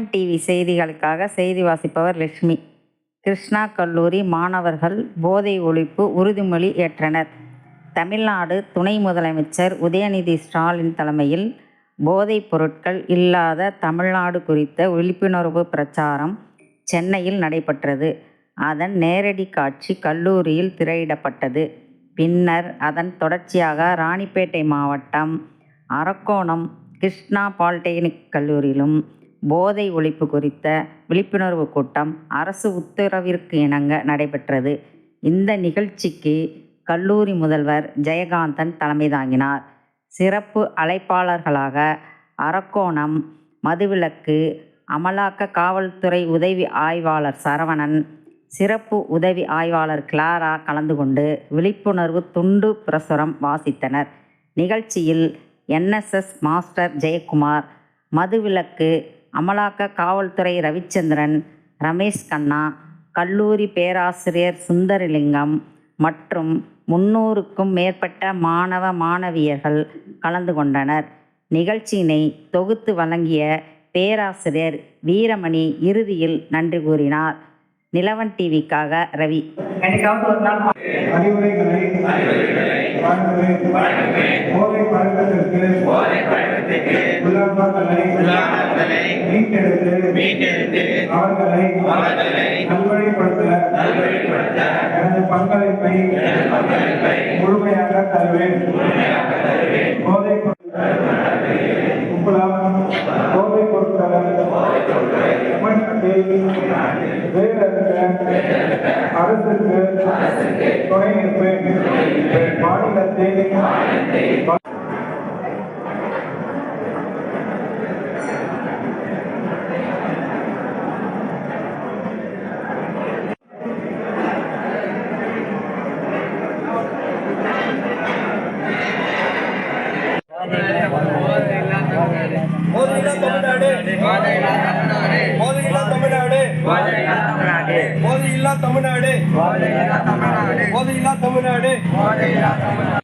TV செய்திகளுக்காக செய்தி வாசிப்பவர் லட்சுமி. கிருஷ்ணா கல்லூரி மாணவர்கள் போதை ஒழிப்பு உறுதிமொழி ஏற்றனர். தமிழ்நாடு துணை முதலமைச்சர் உதயநிதி ஸ்டாலின் தலைமையில் போதைப் பொருட்கள் இல்லாத தமிழ்நாடு குறித்த விழிப்புணர்வு பிரச்சாரம் சென்னையில் நடைபெற்றது. அதன் நேரடி காட்சி கல்லூரியில் திரையிடப்பட்டது. பின்னர் அதன் தொடர்ச்சியாக ராணிப்பேட்டை மாவட்டம் அரக்கோணம் கிருஷ்ணா பாலிடெக்னிக் கல்லூரியிலும் போதை ஒழிப்பு குறித்த விழிப்புணர்வு கூட்டம் அரசு உத்தரவிற்கு இணங்க நடைபெற்றது. இந்த நிகழ்ச்சிக்கு கல்லூரி முதல்வர் ஜெயகாந்தன் தலைமை தாங்கினார். சிறப்பு அழைப்பாளர்களாக அரக்கோணம் மதுவிலக்கு அமலாக்க காவல்துறை உதவி ஆய்வாளர் சரவணன் சிறப்பு உதவி ஆய்வாளர் கிளாரா கலந்து கொண்டு விழிப்புணர்வு துண்டு பிரசுரம் வாசித்தனர். நிகழ்ச்சியில் என்எஸ்எஸ் மாஸ்டர் ஜெயக்குமார் மதுவிலக்கு அமலாக்க காவல்துறை ரவிச்சந்திரன் ரமேஷ் கண்ணா கல்லூரி பேராசிரியர் சுந்தரலிங்கம் மற்றும் முன்னூறுக்கும் மேற்பட்ட மாணவ மாணவியர்கள் கலந்து கொண்டனர். நிகழ்ச்சியினை தொகுத்து வழங்கிய பேராசிரியர் வீரமணி இறுதியில் நன்றி கூறினார். நிலவன் டிவிக்காக ரவி. வழங்குவேன். போதை பழக்கத்திற்கு மீட்டெடுத்து அவர்களை நல்வழிப்படுத்த எனது பங்களிப்பை முழுமையாக தருவேன் போதை போதை பொருட்களை வேறறுக்க அரசுக்கு தமிழ்நாடு. மோதியில்லா தமிழ்நாடு. மோதியில்லா தமிழ்நாடு. மோதியில்லா தமிழ்நாடு.